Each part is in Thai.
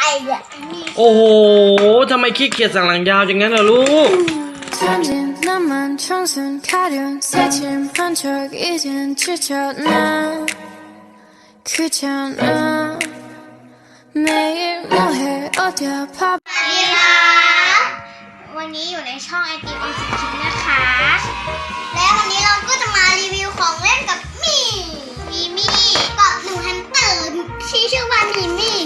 รเนี่ยมี โอ้โหทำไมขี้เกียจสั่งหลังยาวอย่างนั้นล่ะลูก 잠든 나만 청순 가련 새침 한 척 이젠 지쳤나 귀찮아 매일 뭐해 어디야 밥 สวัสดีค่ะวันนี้อยู่ในช่องไอติมออนสิคิงนะคะ และวันนี้เราก็จะมารีวิวของเล่นกับมี่มีมี่กับหนูแฮมสเตอร์ที่ชื่อว่ามีมี่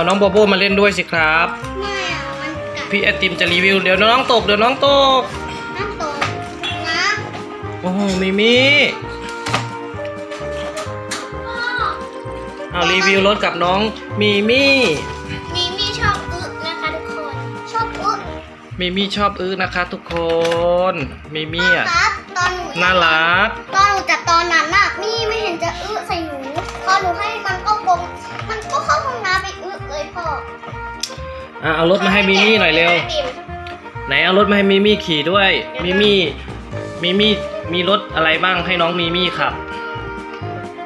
เอาน้องโบโบมาเล่นด้วยสิครับ ไม่อะมันกัดพี่ไอติมจะรีวิว เดี๋ยวน้องตกเดี๋ยวน้องตก น้ำตกนะโอ้โหมีมี่พ่อเอารีวิวรถกับน้องมีมี่มีมี่ชอบอึนะคะทุกคน ชอบอึมีมี่ชอบอื้อนะคะ ทุกคนมีมี่อะครับตอนหนูน่ารัก ตอนหนูจับตอนนั้นน่ะมี่ไม่เห็นจะอึใส่หนูพอหนูให้ อะเอารถมาให้มีมี่หน่อยเร็ว ไหนเอารถมาให้มีมี่ขี่ด้วยมีมี่มีมี่ มีรถอะไรบ้างให้น้องมีมี่ขับ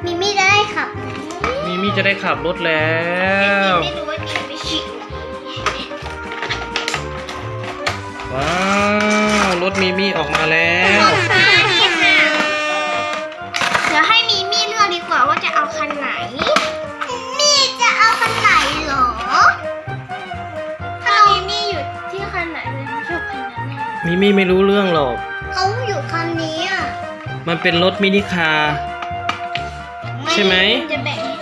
มีมี่จะได้ขับมีมี่จะได้ขับรถแล้ว ไม่รู้ว่ามีไม่ชิว้าว รถมีมี่ออกมาแล้ว มีมี่ไม่รู้เรื่องหรอก เขาอยู่คันนี้อะมันเป็นรถมินิคาร์ ใช่ไหม จะแบ่งให้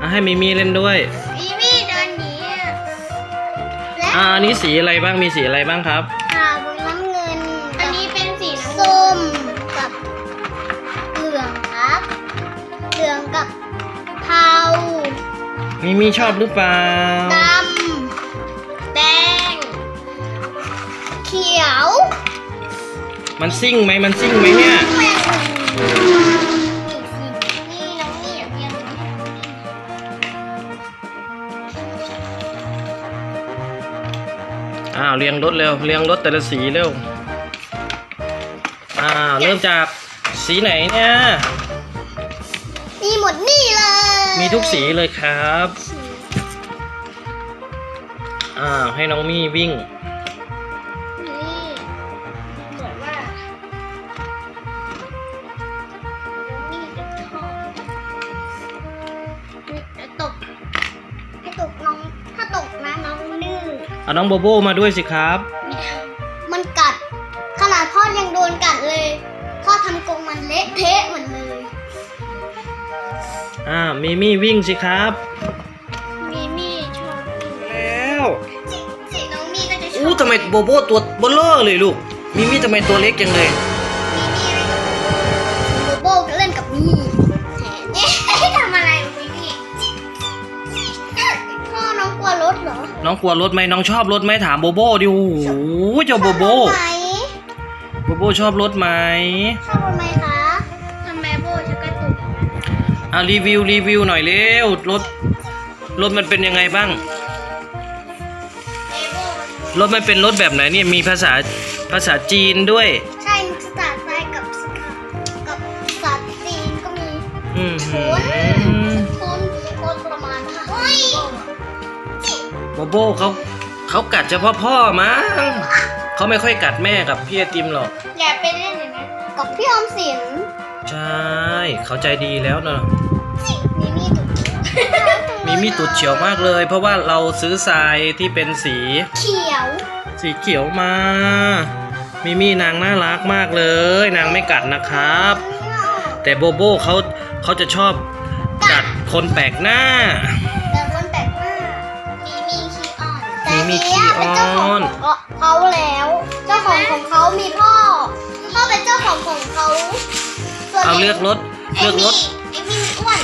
อะให้มีมี่เล่นด้วย มีมี่เดินหนีอะและอ่าอันนี้สีอะไรบ้างมีสีอะไรบ้างครับขาวน้ำเงินอันนี้เป็นสีน้ำส้มกับเหลืองครับเหลืองกับเทามีมี่ชอบหรือเปล่า ด มันซิ่งไหมมันซิ่งไหมเนี่ยแม่นี่น้องนี่อย่างเงี้ยอ้าวเรียงรถเร็วเรียงรถแต่ละสีเร็ว อ้าวเริ่มจากสีไหนเนี่ย มีหมดนี่เลย มีทุกสีเลยครับ อ้าวให้น้องมี่วิ่ง เอาน้องโบโบมาด้วยสิครับ มันกัด ขนาดพ่อยังโดนกัดเลย พ่อทำกรงมันเละเทะหมดเลย อ่ามีมี่วิ่งสิครับ มีมี่ชอบแล้วสีน้องมี่ก็จะชอบอู้ทำไมโบโบตัวเบลเลอร์เลยลูกมีมี่ทำไมตัวเล็กจังเลย มีมี่เล่นกับโบโบก็เล่น ลัวรถเหรอน้องกลัวรถไหมน้องชอบรถไหมถามโบโบดิโอ้โหเจ้าโบโบชอบรถไหมโบโบชอบรถไหมชอบรถไหมคะทำไมโบจะกระตุกอย่างนั้นอะรีวิวรีวิวหน่อยเร็วรถรถมันเป็นยังไงบ้างเอโบมันรถมันเป็นรถแบบไหนเนี่ยมีภาษาภาษาจีนด้วย ใช่ภาษาไทยกับกับภาษาจีนก็มีอืมโขหืน โบโบเขาเขากัดเฉพาะพ่อมั้งเขาไม่ค่อยกัดแม่กับพี่ไอติมหรอกอย่าไปเล่นอย่างนั้นกับพี่ออมสินใช่เขาใจดีแล้วเนอะมีมีตุดมีมีตุดเฉียวมากเลย เพราะว่าเราซื้อทรายที่เป็นสี เขียว สีเขียวมามีมีนางน่ารักมากเลย นางไม่กัดนะครับ แต่โบโบเขาเขาจะชอบกัดคนแปลกหน้า เนี้ยเป็นเจ้าของของเขาแล้ว เจ้าของของเขามีพ่อ พ่อเป็นเจ้าของของเขาส่วนเอาเลือกรถเลือกรถไอ้มี่อ้วน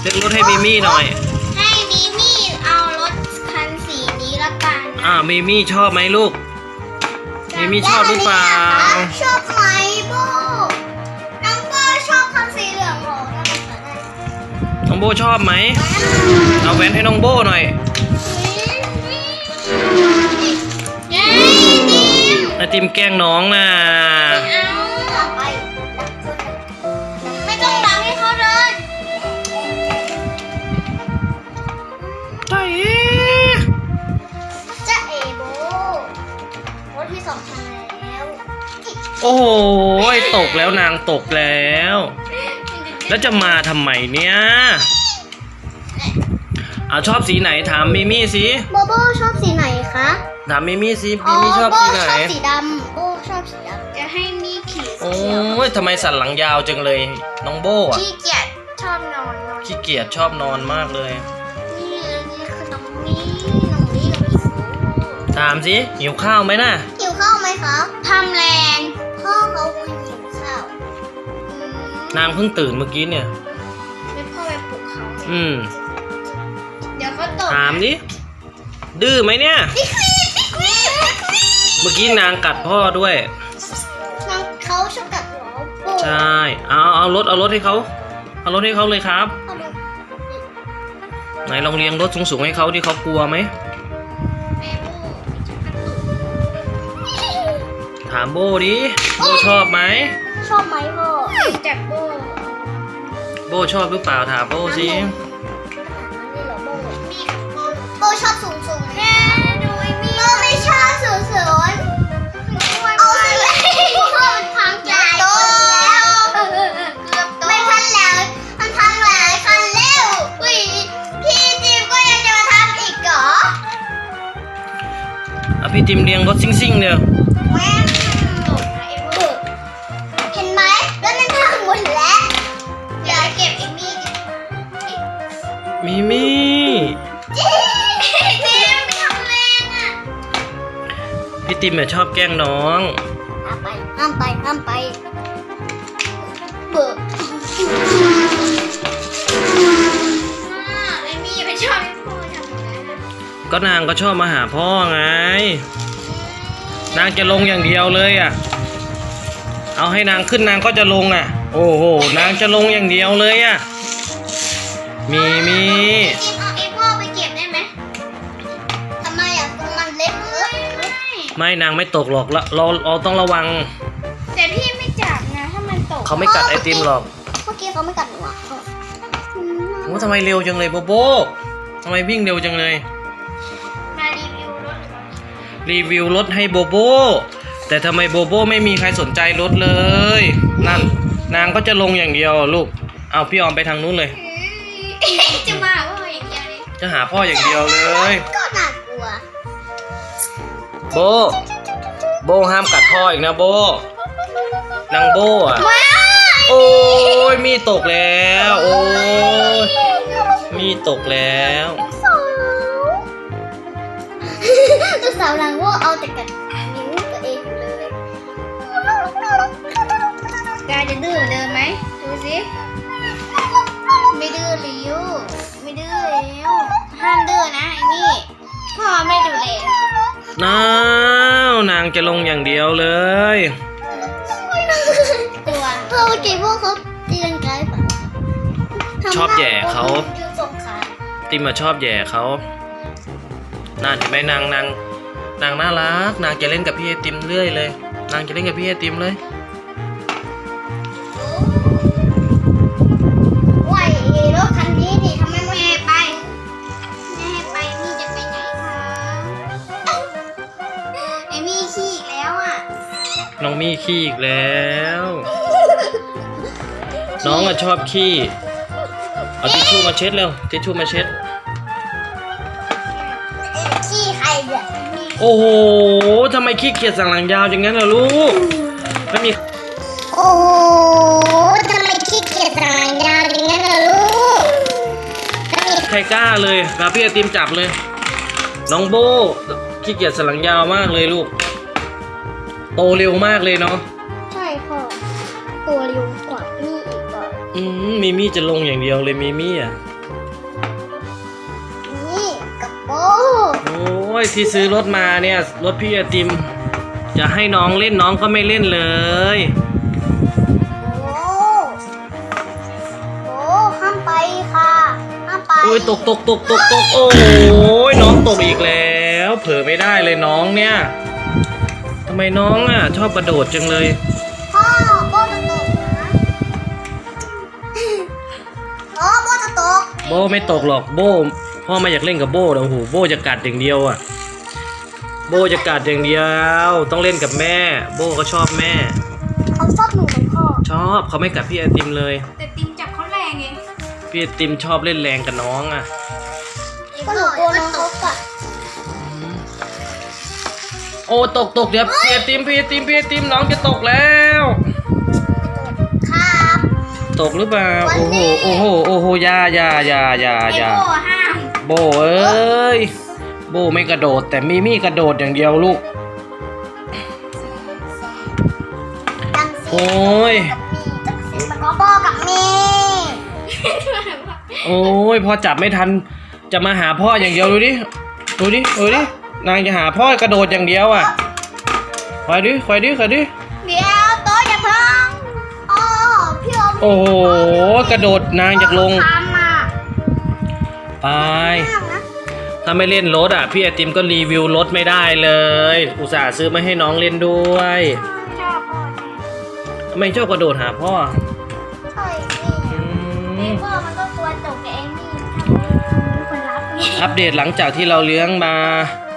เลือกรถให้มีมี่หน่อย ให้มีมี่เอารถคันสีนี้ละกันอ่ามีมี่ชอบไหมลูกชมิมี่ชอบหรือเปล่าชอบไหมโบน้องโบชอบคันสีเหลืองเหรอนั่นแหละน้องโบชอบไหมเอาแหวนให้น้องโบหน่อยเย้ดิมไอ ติมแกล้งน้องน่ะเอาไปไม่ต้องรังให้เขาเลยใช่จะเอโบรถที่สองทางแล้ว โอ้โหตกแล้วนางตกแล้ว แล้วจะมาทำไมเนี่ยเอาชอบสีไหนถามมิมี่สิโบโบชอบสีไหนคะ ถามมิมี่สิมิมี่ชอบสีไหนโบชอบสีดำโบชอบสีดำจะให้มีขี่สีโอ้เขียวยทำไมสันหลังยาวจังเลย น้องโบอะขี้เกียจชอบนอนนอนขี้เกียจชอบนอนมากเลย นี่นี่คือน้องนี่น้องนี่กับพี่ฟูถามสิหิวข้าวไหมน่ะ หิวข้าวไหมคะทำแรงพ่อเขาหิวข้าวนางเพิ่งตื่นเมื่อกี้เนี่ย ไม่พ่อไปปลุกเขาอืม เดี๋ยวเขาตกถามดิดื้อไหมเนี่ยพี่ควีนพี่ควีนพี่ควีนเมื่อกี้นางกัดพ่อด้วย น้องเขาชอบกัดหัวปูใช่เอาเอารถเอารถให้เขาเอารถให้เขาเลยครับ เอาดูไหนลองเรียงรถสูงๆให้เขาที่เขากลัวไหม แม่ปูถามโบดิโบชอบไหม ชอบไหมพ่อจับโบโบชอบหรือเปล่าถามโบสินี่เหรอโบมีโบโบชอบสูง พี่ติมเรียงรถซิ่งๆเดียวแม่ตกนะเอเวอร์เห็นไหมแล้วมันพังหมดแล้วเดี๋ยวเก็บเอมี่มิมี่เจ๊ไม่ทำแรงอะ พี่ติมเนี่ยชอบแกล้งน้อง ก็นางก็ชอบมาหาพ่อไง นางจะลงอย่างเดียวเลยอะ เอาให้นางขึ้นนางก็จะลงอะ โอ้โห นางจะลงอย่างเดียวเลยอะ มีมีจิมเอาไอ้พ่อไปเก็บได้ไหมทำไมอะตรงมันเล็กเออไม่นางไม่ตกหรอกละเราเราต้องระวัง แต่พี่ไม่จับนะถ้ามันตกเขาไม่กัดไอติมหรอกเมื่อกี้เขาไม่กัดหนูอะโอ้ทำไมเร็วจังเลยโบโบทำไมวิ่งเร็วจังเลยมารีวิวรถ รีวิวรถให้โบโบ แต่ทำไมโบโบไม่มีใครสนใจรถเลย นั่น นางก็จะลงอย่างเดียวลูก เอาพี่ออมไปทางนู้นเลย จะมาว่าอย่างเดียวเลยจะหาพ่ออย่างเดียวเลย ก็น่ากลัว โบ โบห้ามกัดพ่ออีกนะโบ นางโบอะว้าโอ้ยมีตกแล้ว โอ้ยมีตกแล้ว สาวลูกสาวหลังว่าเอาแต่กัดนิ้วตัวเองอยู่เลยกายจะดื้อเหมือนเดิมไหมดูสิไม่ดื้อลิ้วไม่ดื้อแล้วห้ามดื้อนะไอ้นี่พ่อไม่ดูแลน้าวนางจะลงอย่างเดียวเลยกลัวเพื่อเมื่อกี้พวกเขาเตียงไกด์ปะชอบแหย่เขายืนส่งขาติมมาชอบแหย่เขานานเห็นไหมนางนาง นางน่ารัก นางจะเล่นกับพี่ไอติมเรื่อยเลย นางจะเล่นกับพี่ไอติมเลยไหวรถคันนี้ดิทำไมไม่ให้ไปไม่ให้ไปมี่จะไปไหนคะไอ้มี่ขี้อีกแล้วอะน้องมี่ขี้อีกแล้ว น้องอะชอบขี้ เอาทิชชู่มาเช็ดเร็วทิชชู่มาเช็ด โอ้โหทำไมขี้เกียจสั่งหลังยาวอย่างนั้นล่ะลูก ไม่มี โอ้โหทำไมขี้เกียจสายยาวอย่างนั้นล่ะลูกใครกล้าเลยมาพี่ไอติมจับเลย น้องโบขี้เกียจสั่งหลังยาวมากเลยลูก โตเร็วมากเลยเนาะ ใช่พ่อตัวเร็วกว่านี่อีกอะอืมมิมี่จะลงอย่างเดียวเลยมิมี่อะ ยที่ซื้อรถมาเนี่ยรถพี่ไอติม จะให้น้องเล่นน้องก็ไม่เล่นเลย โอ้โอ้ห้ามไปค่ะห้ามไปโอ้ยตกตกตกตกตกโอ้ยน้องตกอีกแล้ว เผลอไม่ได้เลยน้องเนี่ยทำไมน้องอะ ชอบกระโดดจังเลย พ่อโบจะตกนะโอ้โบจะตก โบไม่ตกหรอกโบพ่อไม่อยากเล่นกับโบเดี๋ยวโอ้โหโบจะกัดอย่างเดียวอะ โบจะกัดอย่างเดียว ต้องเล่นกับแม่ โบก็ชอบแม่ เขาชอบหนูเหมือนพ่อชอบเขาไม่กัดพี่ไอติมเลย แต่ติมจับเขาแรงเองพี่ไอติมชอบเล่นแรงกับน้องอะก็หนูกลัวน้องเขากัดโอ้ตกตกเดี๋ยวพี่ไอติมพี่ไอติมพี่ไอติมน้องจะตกแล้ว ครับตกหรือเปล่าวันโอ้โหนี้โอ้โหโอ้โหอยาอยาอยาอยาไออยาโบห้ามโบเอ้ย โบไม่กระโดด แต่มีมี่กระโดดอย่างเดียวลูกดังโอ้ยกับมีจังสีมันก็โบกับมีโอ้ยพอจับไม่ทันจะมาหาพ่ออย่างเดียวดูดิดูดิดูดินางจะหาพ่อกระโดดอย่างเดียวอะคอยดิคอยดิคอยดิเดี๋ยวโต๊ะอย่าเพิ่งอ๋อพี่อมโอ้โหกระโดดนางจากลง ทำอะไปห้ามนะ ถ้าไม่เล่นรถอะพี่ไอติมก็รีวิวรถไม่ได้เลย อุตส่าห์ซื้อมาให้น้องเล่นด้วยชอบพ่อทำไมชอบกระโดดหาพ่อใช่อืนี่มพ่อมันก็กลัวตกกับเอมี่ทำเป็นคนรับไงอัปเดตหลังจากที่เราเลี้ยงมา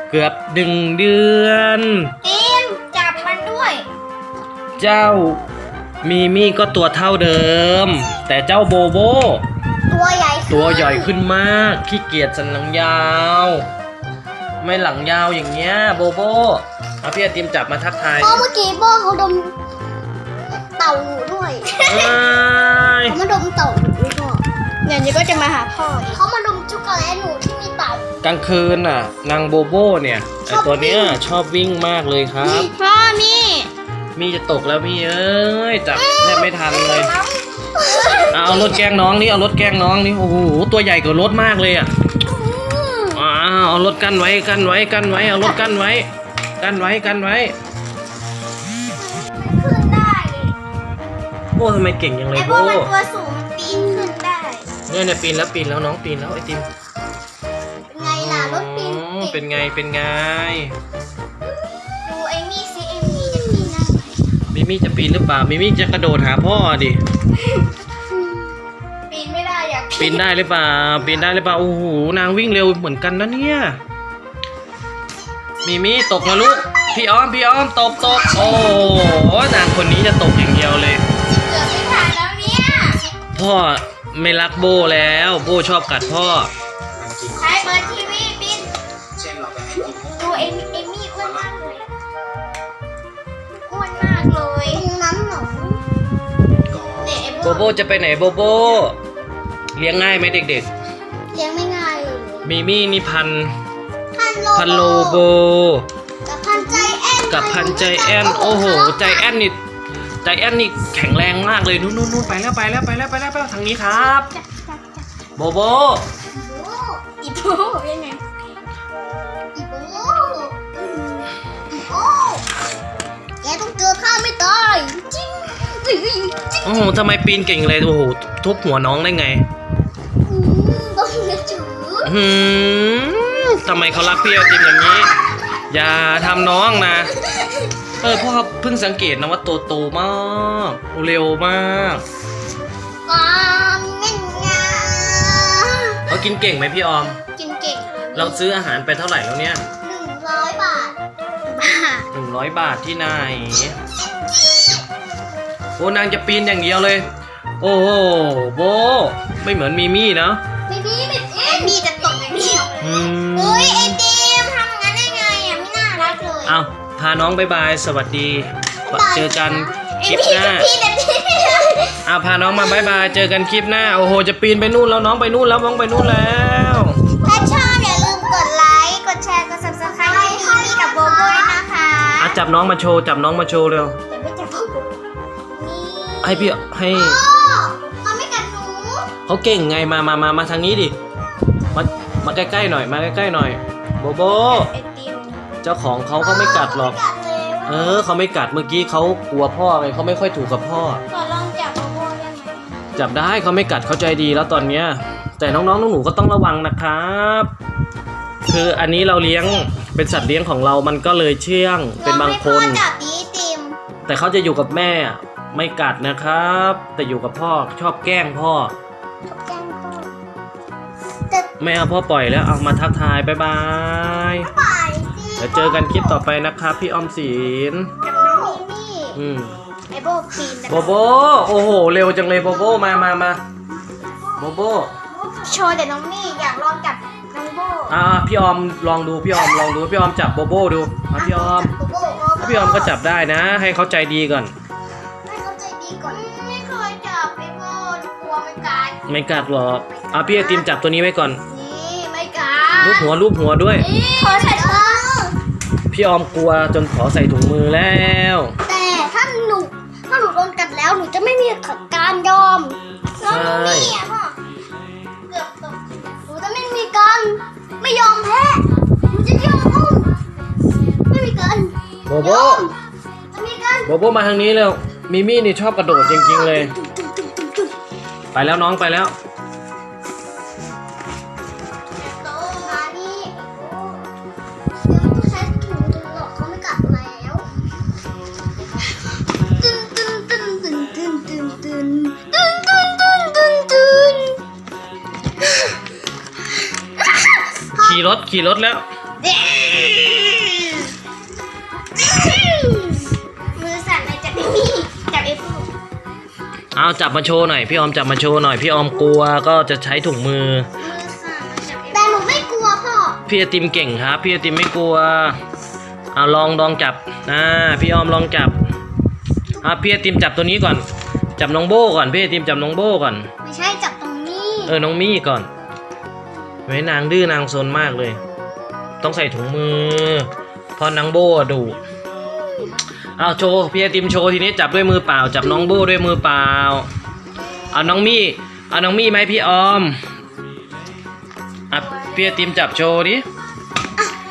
เกือบหนึ่งเดือนตีมจับมันด้วยเจ้ามีมี่ก็ตัวเท่าเดิม แต่เจ้าโบโบ ตัวใหญ่ขึ้น ตัวใหญ่ขึ้นมากขี้เกียจสันหลังยาว ไม่หลังยาวอย่างเงี้ยโบโบเอาพี่ไอติมจับมาทักทายพ่อเมื่อกี้พ่อเขาดมเต่าด้วยเอ้ยเขามาดมเต่าหนูด้วยพ่อเดี๋ยวนี้ก็จะมาหาพ่อเขามาดมช็อกโกแลตหนูที่มีเต่ากลางคืนน่ะนางโบโบเนี่ยไอตัวเนี้ยชอบวิ่งมากเลยครับ พ่อมีมี่จะตกแล้วมี่เอ้ยจับแทบไม่ทันเลยเอาเอารถแกล้งน้องนี่เอารถแกล้งน้องนี่โอ้โหตัวใหญ่กว่ารถมากเลยอะอ้าวเอารถกั้นไว้กั้นไว้กั้นไว้เอารถกั้นไว้กั้นไว้กั้นไว้ขึ้นได้โบ้ทำไมเก่งยังเลไอ้ยพวโบ้กมันตัวสูงมันปีนขึ้นได้ เนี่ยเนี่ยปีนแล้วปีนแล้วน้องปีนแล้วไอติมเป็นไงล่ะรถปีนอ๋อเก่เป็นงไงเป็นไง มมิมี่จะปีนหรือเปล่ามิมี่จะกระโดดหาพ่อดิปีนไม่ได้อยากปีนได้หรือเปล่าปีนได้หรือเปล่าโอ้โหนางวิ่งเร็วเหมือนกันนะเนี่ยมิมี่ตกนะลูกพี่อ้อมพี่อ้อมตกตกโอ้โหนางคนนี้จะตกอย่างเดียวเลยเกือบไม่ทันแล้วเนี่ยพ่อไม่รักโบแล้ว โบชอบกัดพ่อใช้เปิดที โบโบจะไปไหนโบโบ เลี้ยงง่ายไหมเด็กเลี้ยงไม่ง่ายเลยๆมีมี่นี่พันพันโลพันโลโบ กับพันใจแอนกับพันใจแอนโอ้โหใจแอนนี่ใจแอนนี่แข็งแรงมากเลยนู่นนู่นนู่นไปแล้วไปแล้วไปแล้วไปแล้วไปแล้วทางนี้ครับโบโบอีโบยังไงอีโบอีโบแกต้องเจอข้าไม่ตายจริงจริงจริง โอ้โหทำไมปีนเก่งเลยโอ้โหทุบหัวน้องได้ไงต้องเลือจืดหืมทำไมเขารักพี่เอาจริงอย่างนี้ อย่าทำน้องนะเออพ่อเพิ่งสังเกตนะว่าโตโตมากเร็วมากความเง่นงาเขากินเก่งไหมพี่ออม กินเก่งเราซื้ออาหารไปเท่าไหร่แล้วเนี่ยหนึ่งร้อยบาทบาทหนึ่งร้อยบาทที่ไหน โอ้นางจะปีนอย่างเดียวเลย โอ้โหโบไม่เหมือนมีมี่นะไม่มีไม่เอ็มีจะตกอย่างเดียวอืมเฮ้ยไอติมทำงั้นได้ไงอะไม่น่ารักเลยเอาพาน้องบายบายสวัสดีเจอกันคลิปหน้าพี่แต่พี่ไม่ได้เอาพาน้องมาบายบายเจอกันคลิปหน้าโอ้โหจะปีนไปนู่นแล้วน้องไปนู่นแล้วน้องไปนู่นแล้วถ้าชอบอย่าลืมกดไลค์กดแชร์กด subscribe ให้พี่กับโบโบด้วยนะคะอะจับน้องมาโชว์จับน้องมาโชว์เร็ว ให้พี่ให้โอ้มันไม่กัดหนูเขาเก่งไงมามามามาทางนี้ดิมามาใกล้ๆหน่อยมาใกล้ๆหน่อยโบโบไอติมเจ้าของเขาก็ไม่กัดหรอกไม่กัดเลยเว้เออเขาไม่กัดเมื่อกี้เขากลัวพ่อไงเขาไม่ค่อยถูกกับพ่อ ขอลองจับโบโบได้ไหมจับได้เขาไม่กัดเขาใจดีแล้วตอนเนี้ย แต่น้องๆหนูๆก็ต้องระวังนะครับ คืออันนี้เราเลี้ยงเป็นสัตว์เลี้ยงของเรามันก็เลยเชื่องเป็นบางคน ลอให้พ่อจับดีติม แต่เขาจะอยู่กับแม่ ไม่กัดนะครับ แต่อยู่กับพ่อชอบแกล้งพ่อ แกล้งพ่อแต่ไม่เอาพ่อปล่อยแล้วเอามาทักทายบายบายป่ายสิเดี๋ยวเจอกันคลิปต่อไปนะครับ พี่ออมสินกับน้องมิมี่อืมไอโบปีนโบโบโอ้โหเร็วจังเลยโบโบมามามาโบโบโชว์แต่น้องมี่อยากลองจับน้องโบอ่าพี่ออมลองดูพี่ออมลองดูพี่ออมจับโบโบดูอะพี่ออมโบโบถ้าพี่ออมก็จับได้นะ ให้เขาใจดีก่อนให้เขาใจดี ก่อน ไม่เคยจับไอโบกลัวไม่กัดไม่กัดหรอกอะพี่ไอติมจับตัวนี้ไว้ก่อนนี่ไม่กัดรูปหัวรูปหัวด้วยขอใส่ถุงมือพี่ออมกลัวจนขอใส่ถุงมือแล้ว แต่ถ้าหนูถ้าหนูโดนกัดแล้วหนูจะไม่มีการยอมน้องมี่อะพ่อเกือบตกหนูจะไม่มีการไม่ยอมแพ้หนูจะยอมอุ้มไม่มีการโบโบยอมจะมีการ โบโบมาทางนี้เร็ว มิมี่นี่ชอบกระโดดจริงๆเลย ไปแล้วน้องไปแล้ว ขี่รถขี่รถแล้ว เอาจับมาโชว์หน่อยพี่ออมจับมาโชว์หน่อยพี่ออมกลัวก็จะใช้ถุงมือมือสั่นเลยจับไอ้แต่หนูไม่กลัวพ่อพี่ไอติมเก่งครับ พี่ไอติมไม่กลัวเอาลองลองจับนะพี่ออมลองจับอะพี่ไอติมจับตัวนี้ก่อน จับน้องโบ้ก่อนพี่ไอติมจับน้องโบ้ก่อน ไม่ใช่จับตรงนี้เออน้องมี่ก่อนไว้นางดื้อนางซนมากเลย ต้องใส่ถุงมือเพอนางโบ้ดุ เอาโชว์พี่ไอติมโชว์ทีนี้จับด้วยมือเปล่า จับน้องโบ้ด้วยมือเปล่า เอาน้องมี่เอาน้องมี่ไหมาให้พี่ออมอะพี่ไอติมจับโชว์ดิ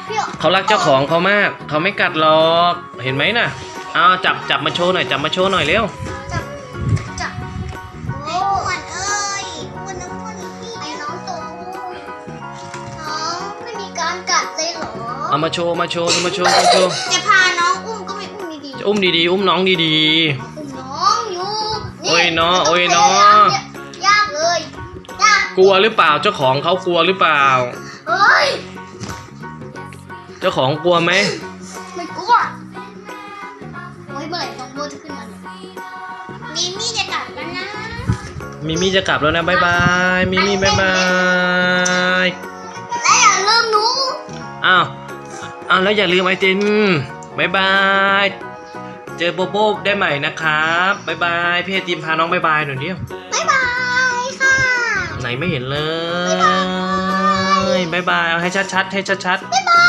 พี่เขารักเจ้าของเขามาก เขาไม่กัดหรอกเห็นไหมน่ะเอาจับจับมาโชว์หน่อยจับมาโชว์หน่อยเร็วจับจับไอ้อ้วนเอ้ยอ้วนน้องอ้วนนี่ไอ้น้องโตน้องไม่มีการกัดเลยเหรอเอามาโชว์มาโชว์มาโชว์มาโชว์ อุ้มดีจะอุ้มดีๆ อุ้มน้องดีๆอุ้มน้องอยู่โอ้ยน้อโอ้ยน้อยากเลยยากๆกลัวหรือเปล่าเจ้าของเขากลัวหรือเปล่าเฮ้ยเจ้าของกลัวไหมไม่กลัวโอ้ยเมื่อไหร่น้องโบจะขึ้นมาเนี่ยมีมี่จะกัดแล้วนะมิมี่จะกลับแล้วนะบายบายมิมี่บายบายและอย่าลืมหนู อ้าวอ้าวแล้วอย่าลืมไอติมบายบาย เจอโบโบได้ใหม่นะครับบายบายพี่ไอติมพาน้องบายบายหน่อยเดียวบ๊ายบายค่ะ ไหนไม่เห็นเลยบายบายเอาให้ชัดๆให้ชัดๆบ๊ายบา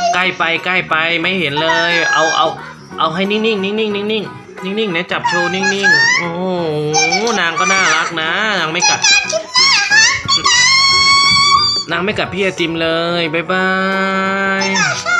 ยใกล้ไปใกล้ไปไม่เห็นเลย เอาเอาเอาให้นิ่งๆนิ่งๆนิ่งๆนิ่งๆนิ่งๆนะจับโชว์นิ่งๆโอ้โหนางก็น่ารักนะนางไม่กัดคลิปหน้าค่ะนางไม่กัดพี่ไอติมเลยบ๊ายบาย ค่ะ